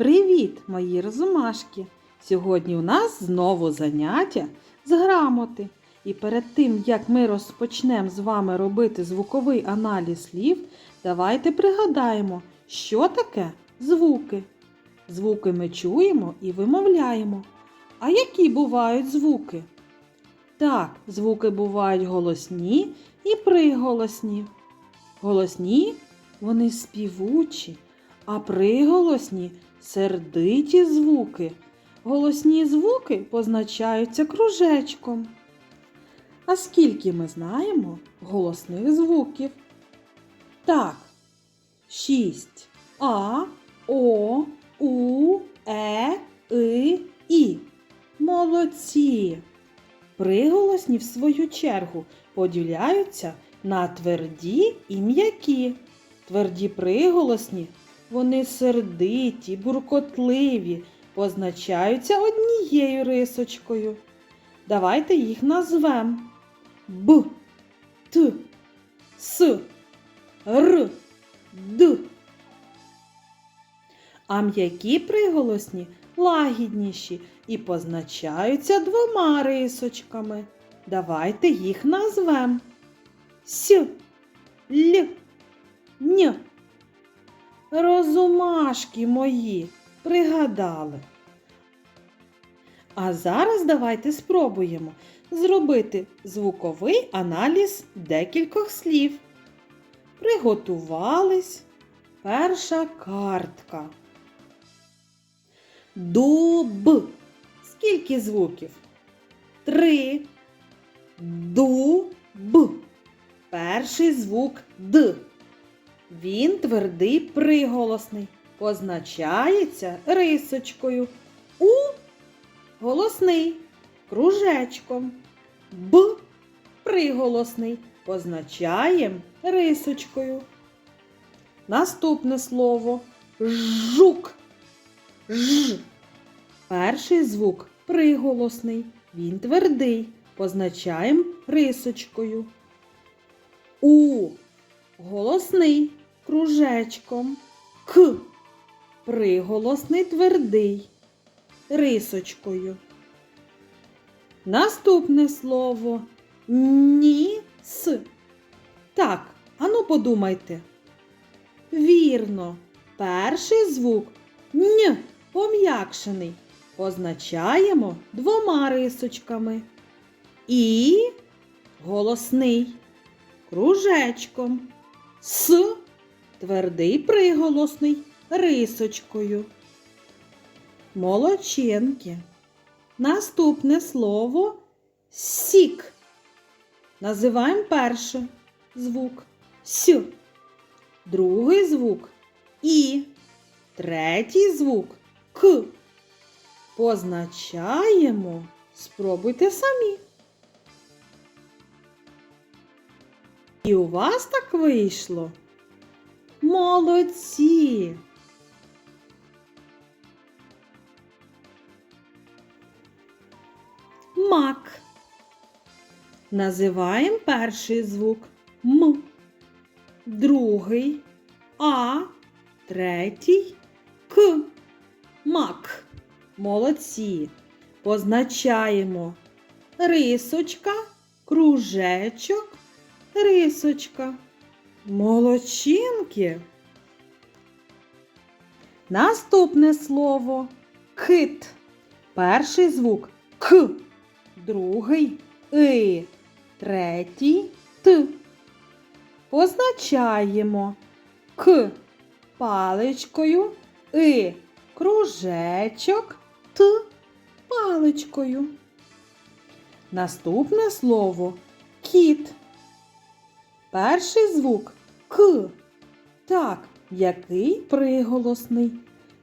Привіт, мої розумашки! Сьогодні у нас знову заняття з грамоти. І перед тим, як ми розпочнемо з вами робити звуковий аналіз слів, давайте пригадаємо, що таке звуки. Звуки ми чуємо і вимовляємо. А які бувають звуки? Так, звуки бувають голосні і приголосні. Голосні вони співучі, а приголосні сердиті звуки. Голосні звуки позначаються кружечком. А скільки ми знаємо голосних звуків? Так, шість. А, О, У, Е, И, І. Молодці! Приголосні, в свою чергу, поділяються на тверді і м'які. Тверді приголосні, вони сердиті, буркотливі, позначаються однією рисочкою. Давайте їх назвемо. Б, Т, С, Р, Д. А м'які приголосні лагідніші і позначаються двома рисочками. Давайте їх назвемо. С, Л, Н. Розумашки мої пригадали. А зараз давайте спробуємо зробити звуковий аналіз декількох слів. Приготувались. Перша картка. Дуб. Скільки звуків? Три. Дуб. Перший звук Д. Він твердий приголосний. Позначається рисочкою. У голосний кружечком. Б приголосний. Позначаємо рисочкою. Наступне слово жук. Ж. Перший звук приголосний. Він твердий. Позначаємо рисочкою. У голосний кружечком. К приголосний твердий рисочкою. Наступне слово ніс. Так, ану подумайте. Вірно, перший звук н пом'якшений. Позначаємо двома рисочками. І голосний кружечком. С твердий приголосний рисочкою. Молодчинки. Наступне слово сік. Називаємо перший звук С. Другий звук І. Третій звук К. Позначаємо. Спробуйте самі. І у вас так вийшло? Молодці! Мак. Називаємо перший звук М, другий А, третій К. Мак. Молодці. Позначаємо рисочка, кружечок, рисочка. Молодчинки. Наступне слово кит. Перший звук К, другий И, третій Т. Позначаємо К паличкою, И кружечок, Т паличкою. Наступне слово кіт. Перший звук К. Так, який приголосний.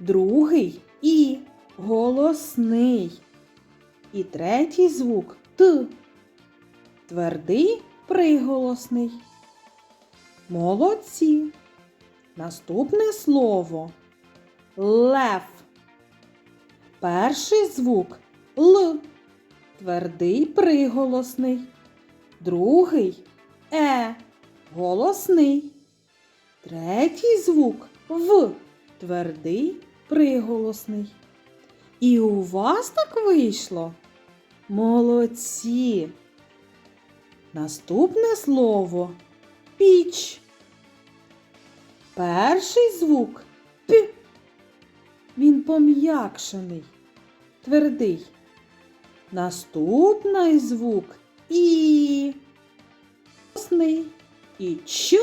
Другий І голосний. І третій звук Т. Твердий приголосний. Молодці. Наступне слово лев. Перший звук Л. Твердий приголосний. Другий Е. Голосний. Третій звук В. Твердий приголосний. І у вас так вийшло? Молодці. Наступне слово піч. Перший звук П. Він пом'якшений, твердий. Наступний звук І. Голосний. І Ч,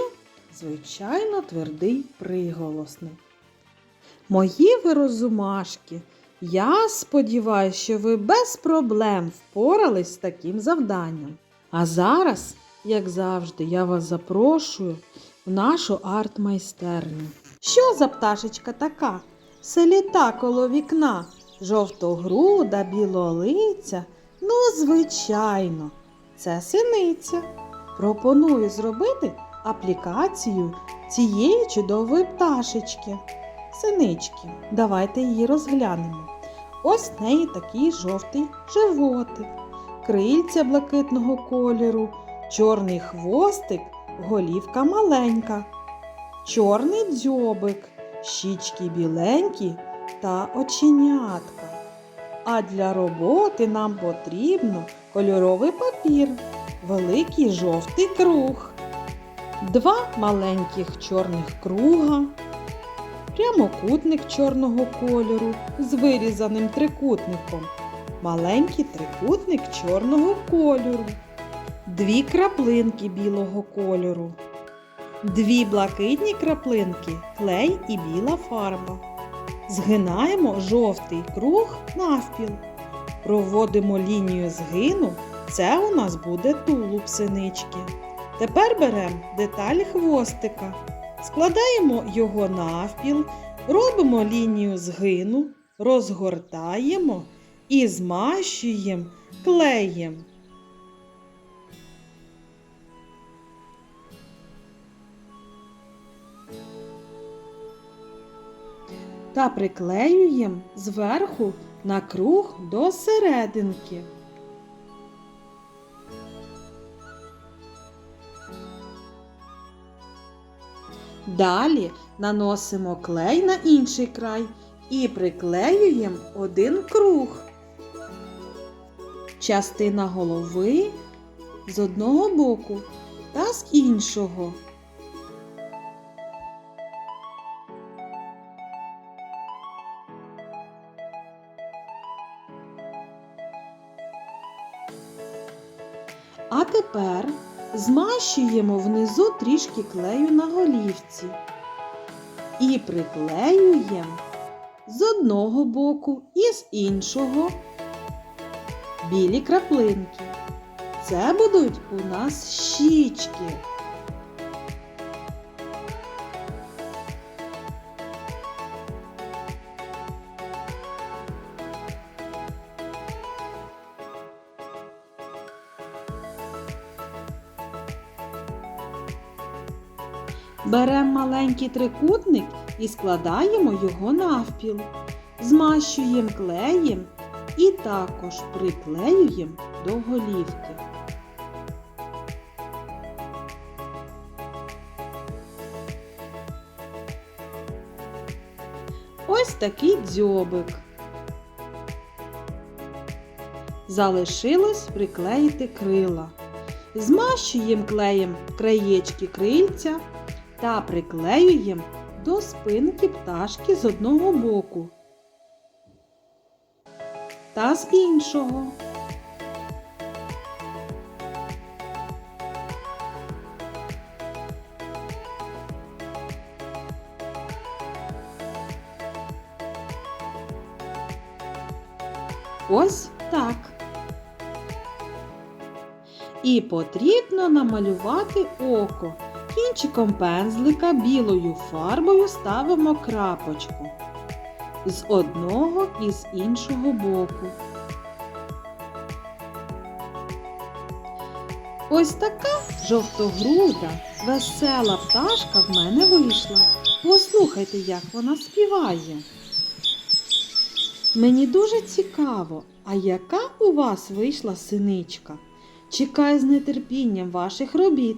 звичайно, твердий приголосний. Мої ви розумашки, я сподіваюся, що ви без проблем впорались з таким завданням. А зараз, як завжди, я вас запрошую в нашу арт-майстерню. Що за пташечка така? Все літа коло вікна, жовтогруда, білолиця. Ну, звичайно, це синиця. Пропоную зробити аплікацію цієї чудової пташечки. Синички. Давайте її розглянемо. Ось в неї такий жовтий животик, крильця блакитного кольору, чорний хвостик, голівка маленька, чорний дзьобик, щічки біленькі та оченятка. А для роботи нам потрібно кольоровий папір, великий жовтий круг, два маленьких чорних круга, прямокутник чорного кольору з вирізаним трикутником, маленький трикутник чорного кольору, дві краплинки білого кольору, дві блакитні краплинки, клей і біла фарба. Згинаємо жовтий круг навпіл. Проводимо лінію згину. Це у нас буде тулуб синички. Тепер беремо деталь хвостика. Складаємо його навпіл, робимо лінію згину, розгортаємо і змащуємо клеєм. Та приклеюємо зверху на круг до серединки. Далі наносимо клей на інший край і приклеюємо один круг. Частина голови з одного боку та з іншого. А тепер змащуємо внизу трішки клею на голівці і приклеюємо з одного боку і з іншого білі краплинки. Це будуть у нас щічки. Беремо маленький трикутник і складаємо його навпіл. Змащуємо клеєм і також приклеюємо до голівки. Ось такий дзьобик. Залишилось приклеїти крила. Змащуємо клеєм краєчки крильця та приклеюємо до спинки пташки з одного боку та з іншого. Ось так. І потрібно намалювати око. Кінчиком пензлика білою фарбою ставимо крапочку з одного і з іншого боку. Ось така жовтогруда, весела пташка в мене вийшла. Послухайте, як вона співає. Мені дуже цікаво, а яка у вас вийшла синичка? Чекаю з нетерпінням ваших робіт.